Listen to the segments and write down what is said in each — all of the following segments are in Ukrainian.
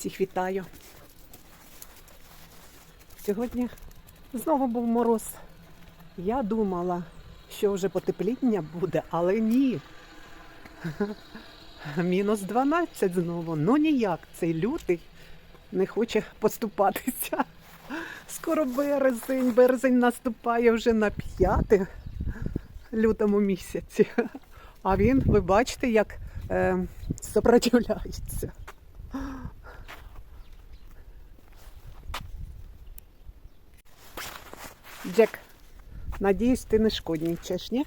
Всіх вітаю. Сьогодні знову був мороз. Я думала, що вже потепління буде, але ні. Мінус 12 знову. Ну ніяк, цей лютий не хоче поступатися. Скоро березень, березень наступає вже на 5 лютому місяці. А він, ви бачите, як е, сопротивляється. Джек, надіюсь, ти не шкоднічаєш, ні?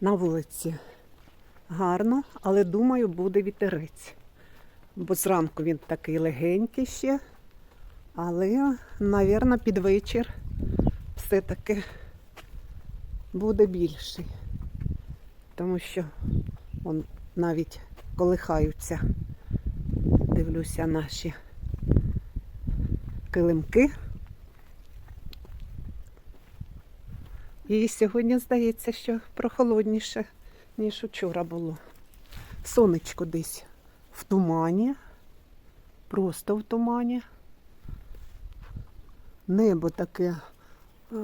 На вулиці гарно, але думаю, буде вітерець. Бо зранку він такий легенький ще, але, напевно, під вечір все-таки буде більший. Тому що он навіть колихаються, дивлюся, наші килимки. І сьогодні здається, що прохолодніше, ніж вчора було. Сонечко десь в тумані, просто в тумані. Небо таке е,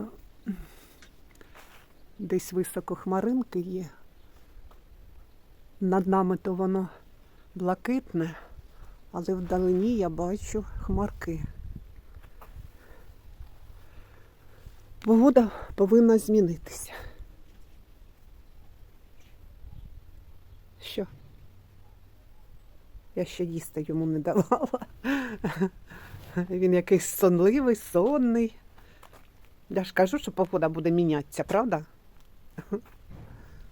десь високо хмаринки є. Над нами то воно блакитне, але вдалині я бачу хмарки. Погода повинна змінитися. Що? Я ще їсти йому не давала. Він якийсь сонливий, сонний. Я ж кажу, що погода буде мінятися, правда?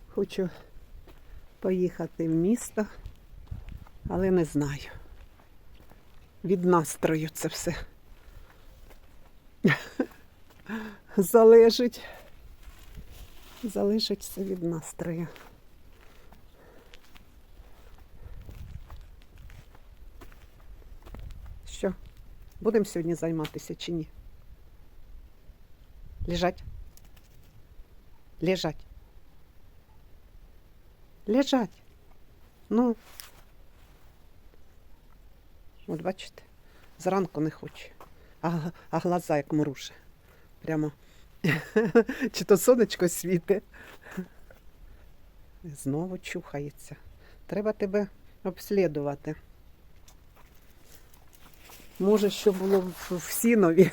Хочу поїхати в місто, але не знаю. Від настрою це все залежить. Залежить все від настрою. Що, будемо сьогодні займатися чи ні? Лежать? Лежать. Лежать. Ну. От бачите, зранку не хоче, а, а глаза як мруше. Прямо. Чи то сонечко світе. Знову чухається. Треба тебе обслідувати. Може, що було в, в сінові.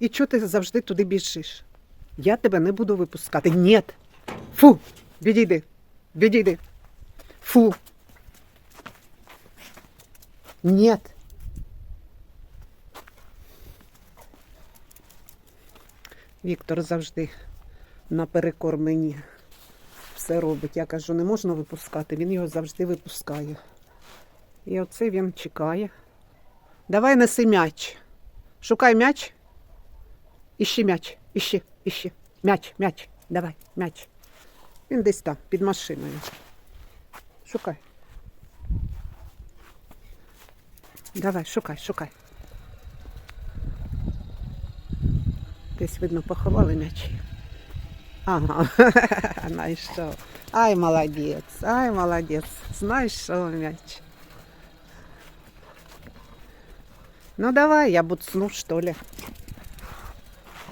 І чого ти завжди туди біжиш? Я тебе не буду випускати. Ні. Фу! Відійди. Відійди. Фу. Нет. Віктор завжди наперекор мені все робить. Я кажу, не можна випускати, він його завжди випускає. І оце він чекає. Давай неси м'яч. Шукай м'яч. Іщи м'яч. Іщи, іщи. М'яч, м'яч. Давай, м'яч. Він десь там, під машиною. Шукай. Давай, шукай, шукай. Десь, видно, поховали м'ячі. Ага, знайшов. Ай, молодець, ай, молодець. Знайшов м'яч. Ну давай, я буцну, що ли.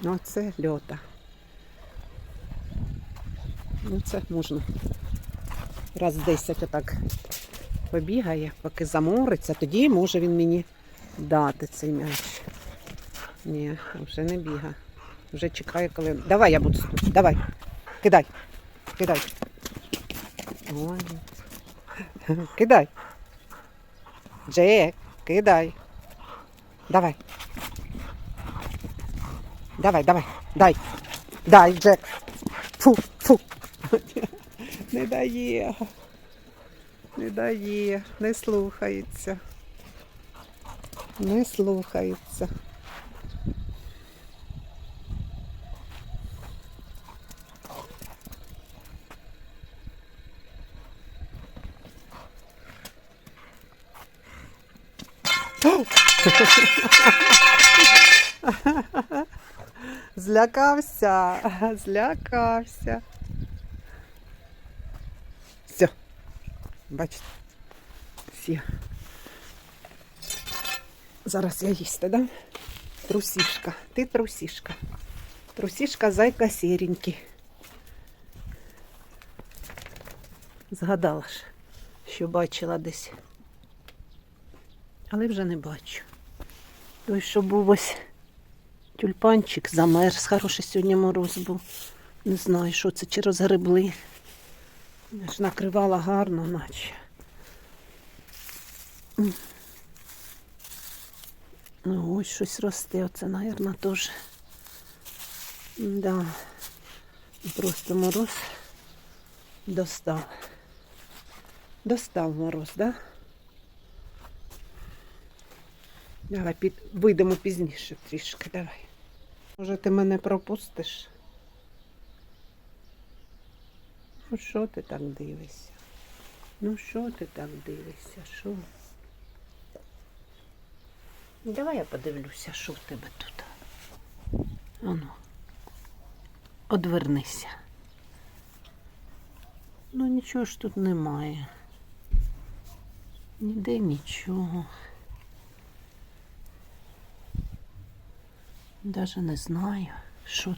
Ну, це льота. Ну, це можна. Раз 10 отак побігає, поки замориться, тоді може він мені дати цей м'яч. Ні, вже не біга. Вже чекає, коли. Давай я буду тут. Давай. Кидай. Кидай. Ой. Кидай. Джек, кидай. Давай. Давай, давай. Дай. Дай, Джек. Фу, фу. Не дає. Не дає, не слухається. Не слухається. Злякався, злякався. Все, Бачите? Всі. Зараз я їсти, да? Трусішка. Ти трусішка. Трусішка зайка сіренький. Згадала ж, що бачила десь. Але вже не бачу. Той, що був ось тюльпанчик замерз. Хороший сьогодні мороз був. Не знаю, що це, чи розгребли. Я ж накривала гарно, наче. Ну, ось щось росте, оце, мабуть, теж. Да. Просто мороз достав. Достав мороз, да? Давай під... вийдемо пізніше трішки, давай. Може, ти мене пропустиш? Ну, що ти так дивишся? Ну, що ти так дивишся? Що? Давай я подивлюся, що в тебе тут. Ану. Одвернися. Ну, нічого ж тут немає. Ніде нічого. Даже не знаю, що,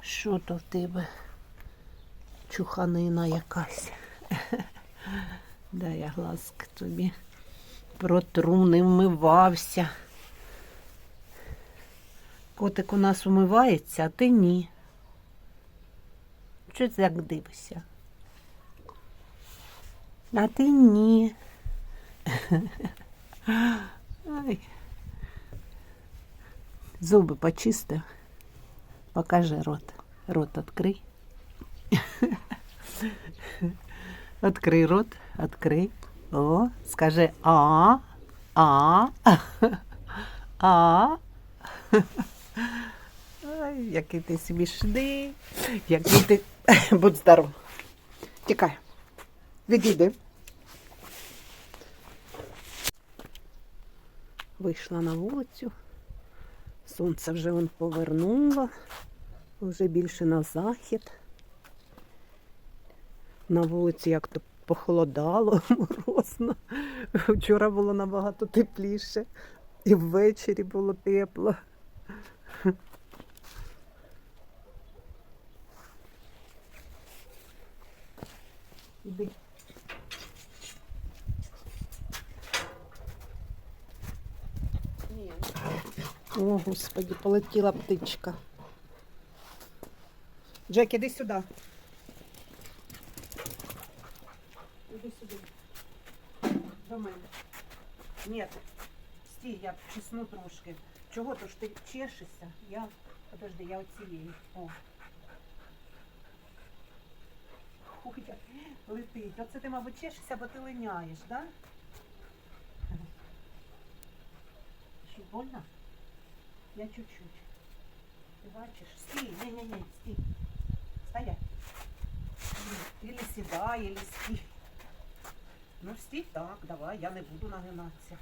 що то в тебе чуханина якась. Дай я глазки тобі протру, не вмивався. Котик у нас умивається, а ти ні. Чого ти так дивишся? А ти ні. Ай. Зуби почистив. Покажи рот. Рот открий. Открий рот, открий. О, скажи а, а, а. Ай, який ти смішний, який ти. Будь здоров. Тікай. Відійди. Вийшла на вулицю. Сонце вже вон повернуло, вже більше на захід. На вулиці як то похолодало, морозно. Вчора було набагато тепліше. І ввечері було тепло. Іди. Ні. О, господи, полетіла птичка. Джек, іди сюди. Іди сюди. До мене. Ні, стій, я чесну трошки. Чого то ж ти чешешся? Я. Подожди, я оцією. О. Як летить. Оце ти, мабуть, чешешся, бо ти линяєш, так? Да? Що, больно? Я чуть-чуть. Ти бачиш? Стій, ні-ні-ні, стій. Стоять. Или сідай, или стій. Ну, стій так, давай, я не буду нагинатися.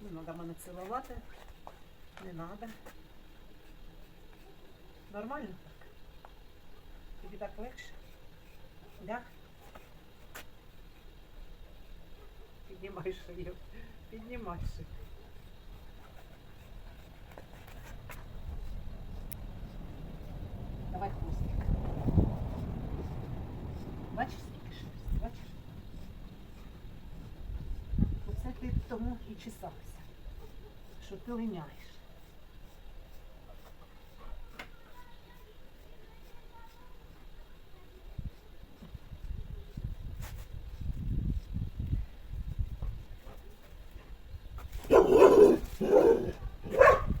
Не треба мене цілувати. Не треба. Нормально так? Тобі так легше? Да? Піднімай шию. Піднімай шию. Давай хвостик. Бачиш, скільки шерсті? Бачиш? Оце ти тому і чесався, що ти линяєш.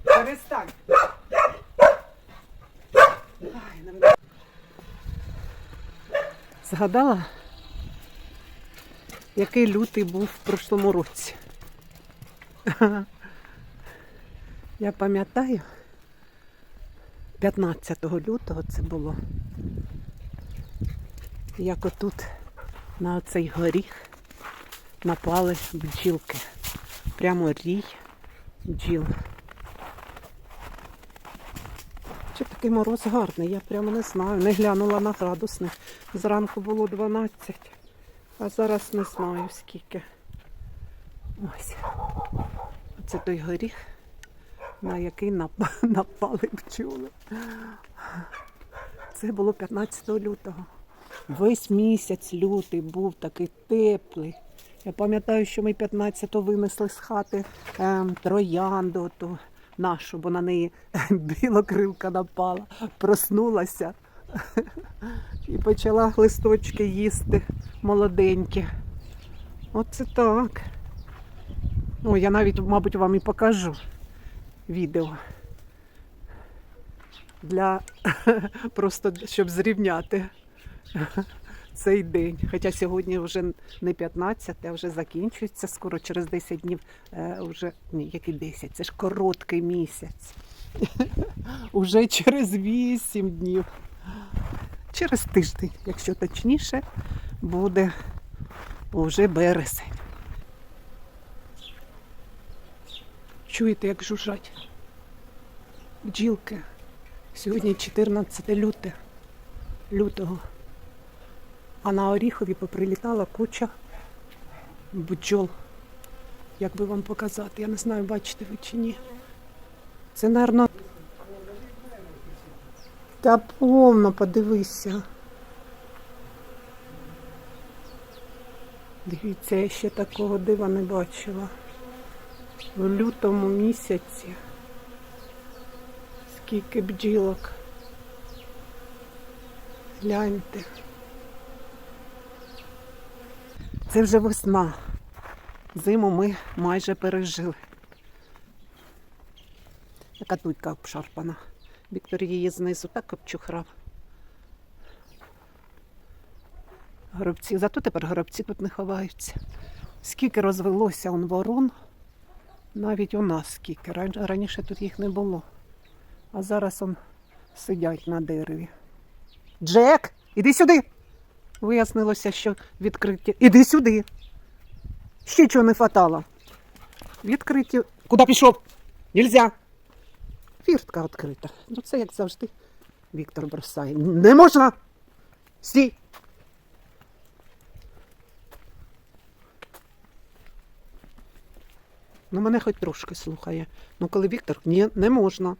Перестань. Ай, не вда- Згадала, який лютий був в прошлому році. Я пам'ятаю, 15 лютого це було. Як отут на оцей горіх напали бджілки. Прямо рій бджіл. Чи ти такий мороз гарний, я прямо не знаю. Не глянула на градусник. Зранку було 12, а зараз не знаю скільки. Ось. Це той горіх, на який напали пчоли. Це було 15 лютого. Весь місяць лютий був такий теплий. Я пам'ятаю, що ми 15-го винесли з хати ем, троянду ту нашу, бо на неї білокрилка напала, проснулася і почала листочки їсти молоденькі. Оце так. Ну, я навіть, мабуть, вам і покажу відео. Для просто щоб зрівняти цей день. Хоча сьогодні вже не 15, а вже закінчується скоро, через 10 днів. Е, вже, ні, який 10? Це ж короткий місяць. Уже через 8 днів. Через тиждень, якщо точніше, буде вже березень. Чуєте, як жужжать? Бджілки. Сьогодні 14 люте, лютого. А на Оріхові поприлітала куча бджол. Як би вам показати? Я не знаю, бачите ви чи ні. Це, напевно. Та повно, подивися. Дивіться, я ще такого дива не бачила. В лютому місяці. Скільки бджілок. Гляньте. Це вже весна. Зиму ми майже пережили. Яка тутька обшарпана. Віктор її знизу так обчухрав. Горобці, зато тепер горобці тут не ховаються. Скільки розвелося он ворон, навіть у нас скільки. Раніше тут їх не було. А зараз он сидять на дереві. Джек, іди сюди. Вияснилося, що відкриті. Іди сюди. Ще чого не хватало. Відкриті. Куди пішов? Нельзя. Фіртка відкрита. Ну це як завжди. Віктор бросає. Не можна. Стій. Ну, мене хоч трошки слухає. Ну, коли Віктор, ні, не можна.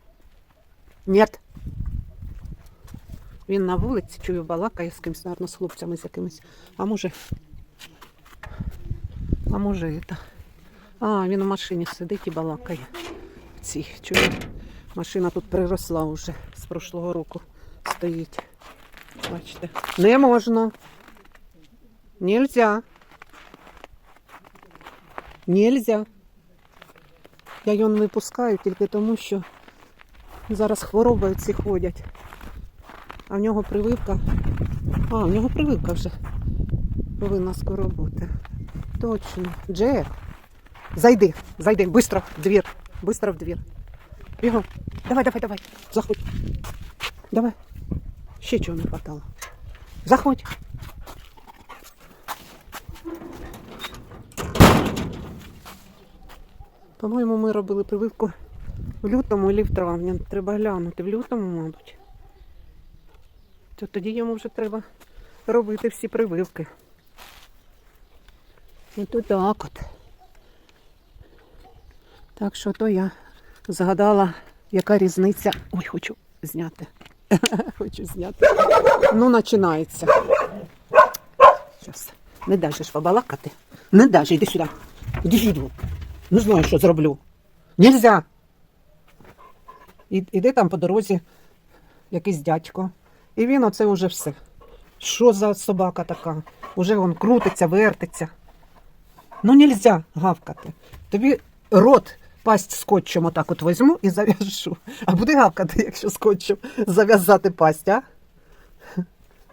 Нет. Він на вулиці, чую, балакає з кимось, наверно, з хлопцями з якимись. А може. А може это. А, він у машині сидить і балакає. В цій. Чую. Машина тут приросла вже з прошлого року. Стоїть. Бачите. Не можна. Нельзя. Нельзя. Я його не випускаю тільки тому, що зараз хвороби ці ходять. А в нього прививка. А, в нього прививка вже повинна скоро бути. Точно. Джек. Зайди, зайди, быстро в двір. Быстро в двір. Бігом. Давай, давай, давай. Заходь. Давай. Ще чого не хватало. Заходь. По-моєму, ми робили прививку в лютому і в травні. Треба глянути. В лютому, мабуть. То тоді йому вже треба робити всі прививки. І то так от. Так що то я згадала, яка різниця. Ой, хочу зняти. хочу зняти. Ну, починається. Щас. Не дажеш побалакати. Не дажеш, іди сюди. Іди сюди. Не знаю, що зроблю. Нельзя. Іди там по дорозі якийсь дядько. І він оце вже все. Що за собака така? Уже він крутиться, вертиться. Ну, нельзя гавкати. Тобі рот пасть скотчем отак от візьму і зав'яжу. А буде гавкати, якщо скотчем зав'язати пасть, а?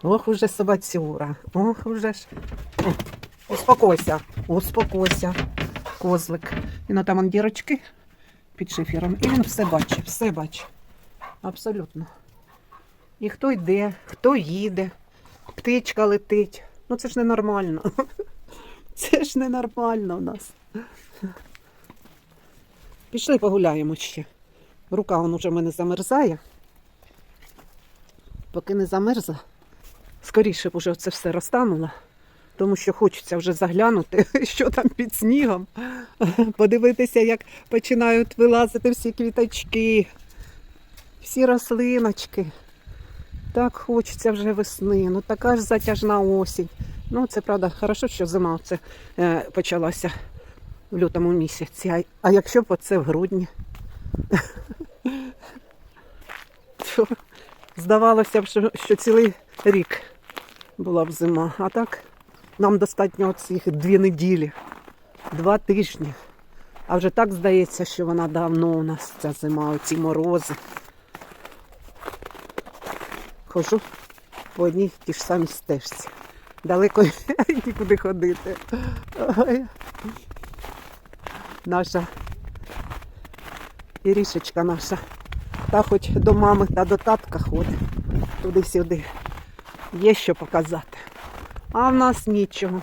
Ох, уже собацюра. Ох, уже ж. Успокойся, успокойся, козлик. І там он дірочки під шифером. І він все бачить, все бачить. Абсолютно. І хто йде, хто їде, птичка летить. Ну це ж ненормально. Це ж ненормально у нас. Пішли погуляємо ще. Рука вон уже в мене замерзає. поки не замерзла. Скоріше б уже це все розтануло, тому що хочеться вже заглянути, що там під снігом. Подивитися, як починають вилазити всі квіточки, всі рослиночки. Так хочеться вже весни. Ну така ж затяжна осінь. Ну, це правда, хорошо, що зима це е, почалася в лютому місяці. А, а якщо б оце в грудні? Здавалося б, що, що цілий рік була б зима. А так нам достатньо цих дві неділі, два тижні. А вже так здається, що вона давно у нас ця зима, оці морози. Хожу по одній ті ж самій стежці. Далеко нікуди ходити. Ой. Наша Ірішечка наша. Та хоч до мами та до татка ходить. Туди-сюди. Є що показати. А в нас нічого.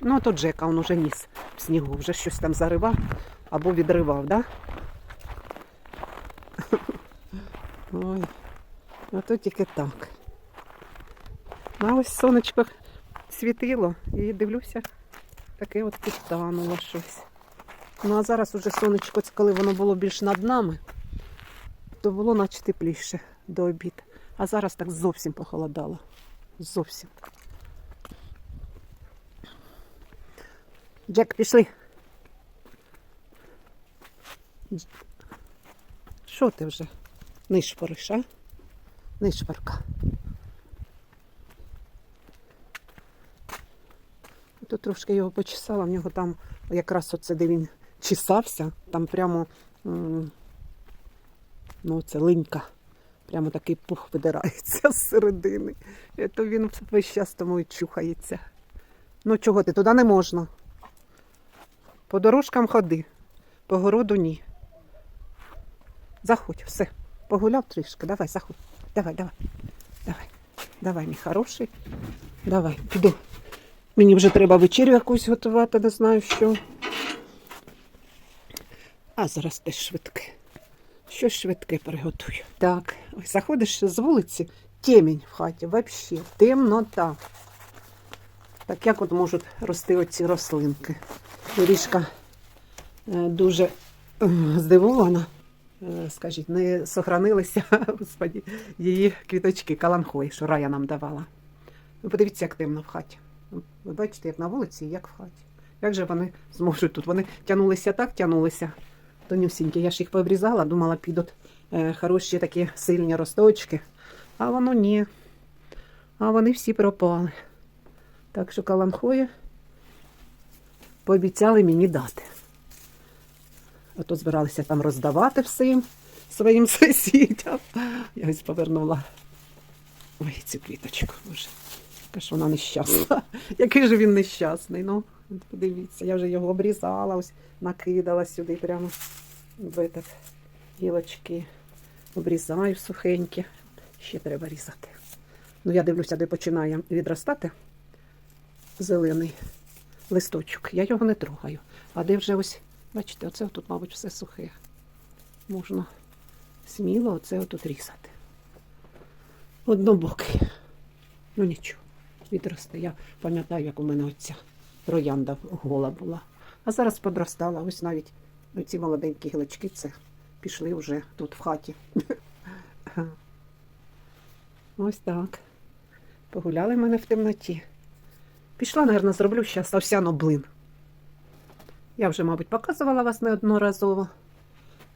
Ну, то Джека він уже ніс в снігу, вже щось там заривав або відривав, да? Ой, а то тільки так. А ось сонечко світило і дивлюся, таке от підтануло щось. Ну а зараз уже сонечко, коли воно було більш над нами, то було наче тепліше до обід. А зараз так зовсім похолодало. Зовсім. Джек, пішли. Що ти вже? Нишпориш, а? Нишпорка. Тут трошки його почесала, в нього там якраз оце, де він чесався, там прямо ну, це линька. Прямо такий пух видирається з середини. То він весь час тому і чухається. Ну чого ти, туди не можна. По дорожкам ходи, по городу ні. Заходь, все. Погуляв трішки. Давай, заходь. Давай, давай. Давай. Давай, мій хороший. Давай, піду. Мені вже треба вечерю якусь готувати, не знаю що. А зараз теж швидке. Щось швидке приготую. Так, ось заходиш з вулиці, темінь в хаті, взагалі, темнота. Так як от можуть рости оці рослинки? Ріжка дуже е, здивована. Е, Скажіть, не сохранилися господі, її квіточки каланхої, що рая нам давала. Ви подивіться, як темно в хаті. Ви бачите, як на вулиці, як в хаті. Як же вони зможуть тут? Вони тягнулися так, тягнулися. Тонюсінькі. Я ж їх пообрізала, думала, підуть е, хороші такі сильні росточки. А воно ні. А вони всі пропали. Так що каланхої пообіцяли мені дати. Ото збиралися там роздавати всім своїм сусідям. Я ось повернула. Ой, цю квіточку. Боже. Яка ж вона нещасна. Який же він нещасний. Ну, подивіться, я вже його обрізала, ось накидала сюди прямо в этот гілочки. Обрізаю сухенькі. Ще треба різати. Ну, я дивлюся, де починає відростати зелений листочок. Я його не трогаю. А де вже ось, бачите, оце тут, мабуть, все сухе. Можна сміло оце отут різати. Однобокий. Ну нічого, відросте. Я пам'ятаю, як у мене оця троянда гола була. А зараз подростала. Ось навіть ці молоденькі гілочки це пішли вже тут в хаті. Ось так. Погуляли в мене в темноті. Пішла, мабуть, зроблю зараз овсяно блин. Я вже, мабуть, показувала вас неодноразово.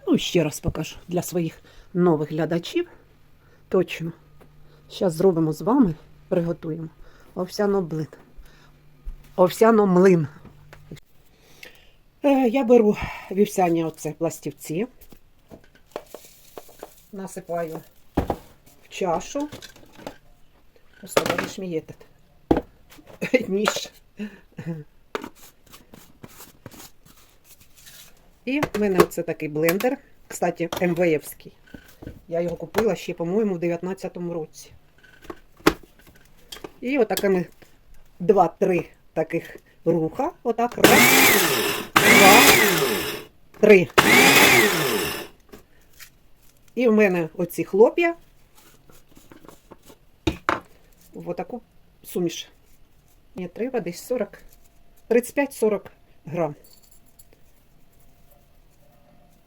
Ну, ще раз покажу для своїх нових глядачів. Точно. Зараз зробимо з вами, приготуємо овсяно блин. Овсяно млин. Е, Я беру вівсяні оце пластівці, насипаю в чашу. Просто бачиш мій ніж. І в мене це такий блендер, кстати, МВФський. Я його купила ще, по-моєму, в 19-му році. І отакими два-три таких руха. Отак. Раз, два, три. І в мене оці хлоп'я в отаку суміш. Мені треба десь 40, 35-40 грам.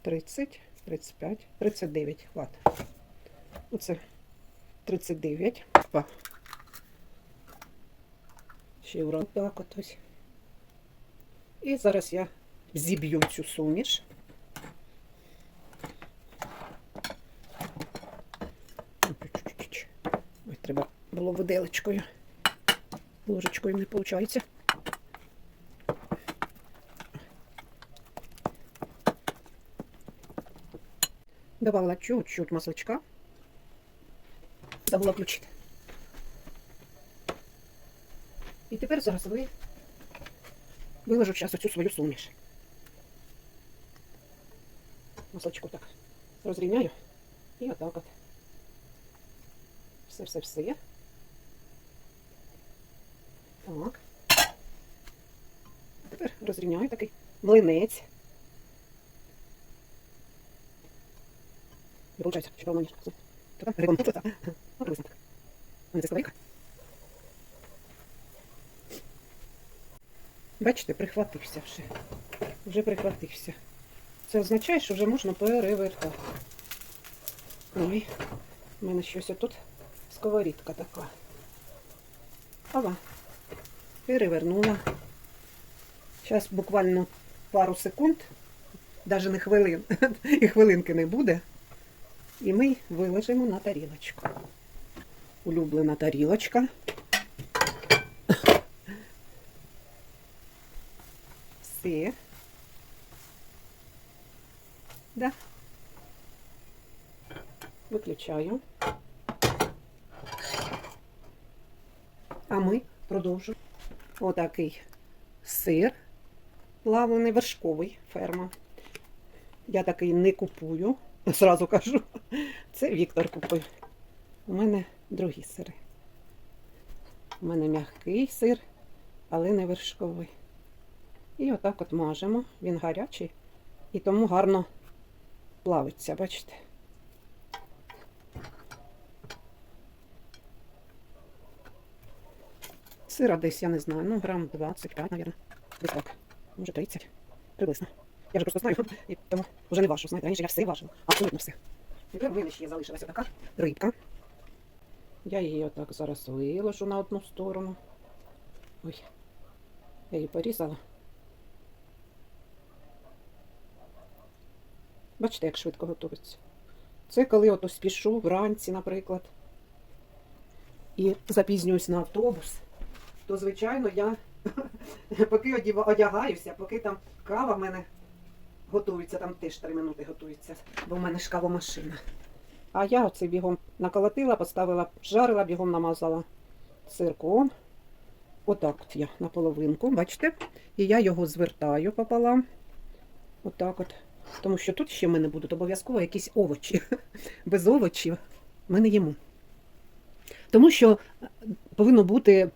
30, 35, 39. Хват. Оце 39. Па. Ще в так от ось. І зараз я зіб'ю цю суміш. Ой, треба було виделечкою. Ложечкою не виходить. Добавила чуть-чуть масличка. Забула включити. І тепер зараз ви виложу зараз оцю свою суміш. Масличку так розрівняю. І отак от. Все-все-все. Так. Тепер розрівняю такий млинець. Получается. Така рекламується так. Ну, приблизно так. Це. Бачите, прихватився вже. Вже прихватився. Це означає, що вже можна перевертати. Ой, у мене щось отут сковорідка така. Ова. Перевернула. Зараз буквально пару секунд, навіть не хвилин, і хвилинки не буде. І ми виложимо на тарілочку. Улюблена тарілочка. Все. Да. Виключаю. А ми продовжуємо. Отакий сир плавлений вершковий ферма. Я такий не купую, зразу кажу. Це Віктор купив. У мене другі сири. У мене м'який сир, але не вершковий. І отак от мажемо. Він гарячий і тому гарно плавиться, бачите? Сира десь, я не знаю, ну грам 25, мабуть. Десь так. Може 30. Приблизно. Я вже просто знаю, і тому вже не важу. Знаєте, раніше я все важила. Абсолютно все. Тепер мене ще залишилася така рибка. Я її отак зараз виложу на одну сторону. Ой, я її порізала. Бачите, як швидко готується. Це коли ото спішу вранці, наприклад, і запізнююсь на автобус, то, звичайно, я поки одягаюся, поки там кава в мене готується, там теж 3 минути готується, бо в мене ж кавомашина. А я оце бігом наколотила, поставила, жарила, бігом намазала сирком. Отак от я на половинку, бачите? І я його звертаю пополам. Отак от. Тому що тут ще в мене будуть обов'язково якісь овочі. Без овочів ми не їмо. Тому що повинно бути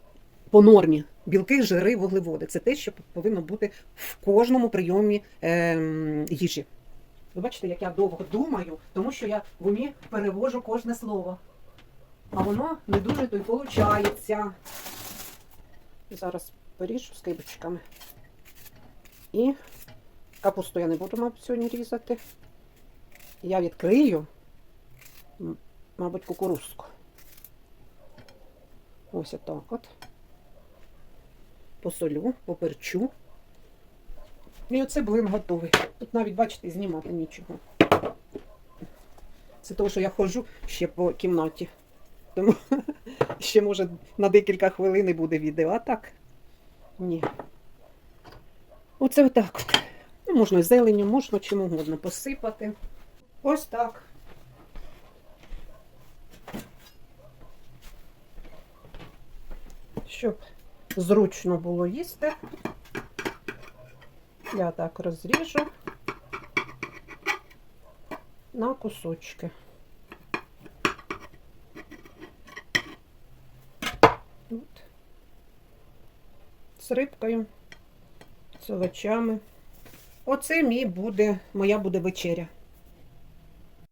по нормі білки, жири, вуглеводи. Це те, що повинно бути в кожному прийомі ем, їжі. Ви бачите, як я довго думаю, тому що я в умі перевожу кожне слово. А воно не дуже то й виходить. Зараз поріжу скибочками. І капусту я не буду, мабуть, сьогодні різати. Я відкрию, мабуть, кукурузку. Ось отак от. Посолю, поперчу. І оце блин готовий. Тут навіть, бачите, знімати нічого. Це того, що я ходжу ще по кімнаті. Тому ще, може, на декілька хвилин буде відео. А так? Ні. Оце отак. Ну, можна зеленю, можна чим угодно посипати. Ось так. Щоб зручно було їсти. Я так розріжу на кусочки. От. З рибкою, з овочами. Оце мій буде, моя буде вечеря.